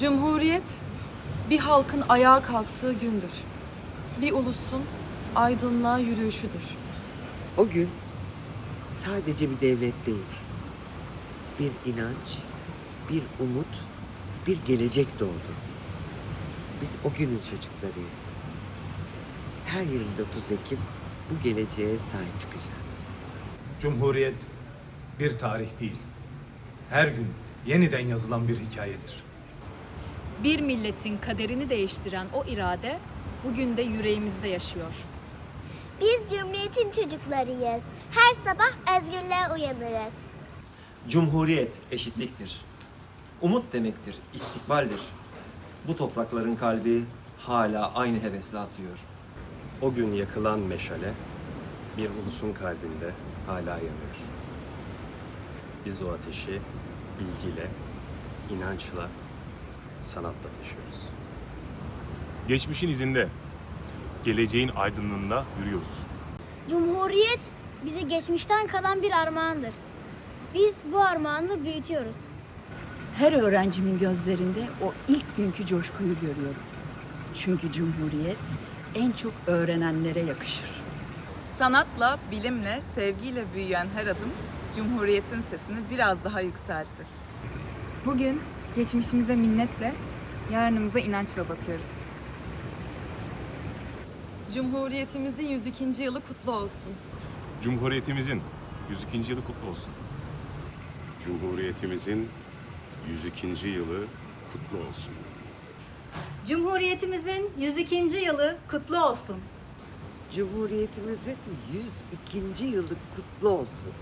Cumhuriyet bir halkın ayağa kalktığı gündür. Bir ulusun aydınlığa yürüyüşüdür. O gün sadece bir devlet değil, bir inanç, bir umut, bir gelecek doğdu. Biz o günün çocuklarıyız. Her 29 Ekim bu geleceğe sahip çıkacağız. Cumhuriyet bir tarih değil. Her gün yeniden yazılan bir hikayedir. Bir milletin kaderini değiştiren o irade bugün de yüreğimizde yaşıyor. Biz Cumhuriyet'in çocuklarıyız. Her sabah özgürlüğe uyanırız. Cumhuriyet eşitliktir. Umut demektir, istikbaldir. Bu toprakların kalbi hala aynı hevesle atıyor. O gün yakılan meşale bir ulusun kalbinde hala yanıyor. Biz o ateşi bilgiyle, inançla, sanatla taşıyoruz. Geçmişin izinde, geleceğin aydınlığında yürüyoruz. Cumhuriyet bize geçmişten kalan bir armağandır. Biz bu armağanı büyütüyoruz. Her öğrencimin gözlerinde o ilk günkü coşkuyu görüyorum. Çünkü Cumhuriyet en çok öğrenenlere yakışır. Sanatla, bilimle, sevgiyle büyüyen her adım Cumhuriyet'in sesini biraz daha yükseltir. Bugün geçmişimize minnetle, yarınımıza inançla bakıyoruz. Cumhuriyetimizin 102. yılı kutlu olsun. Cumhuriyetimizin 102. yılı kutlu olsun. Cumhuriyetimizin 102. yılı kutlu olsun. Cumhuriyetimizin 102. yılı kutlu olsun. Cumhuriyetimizin 102. yılı kutlu olsun.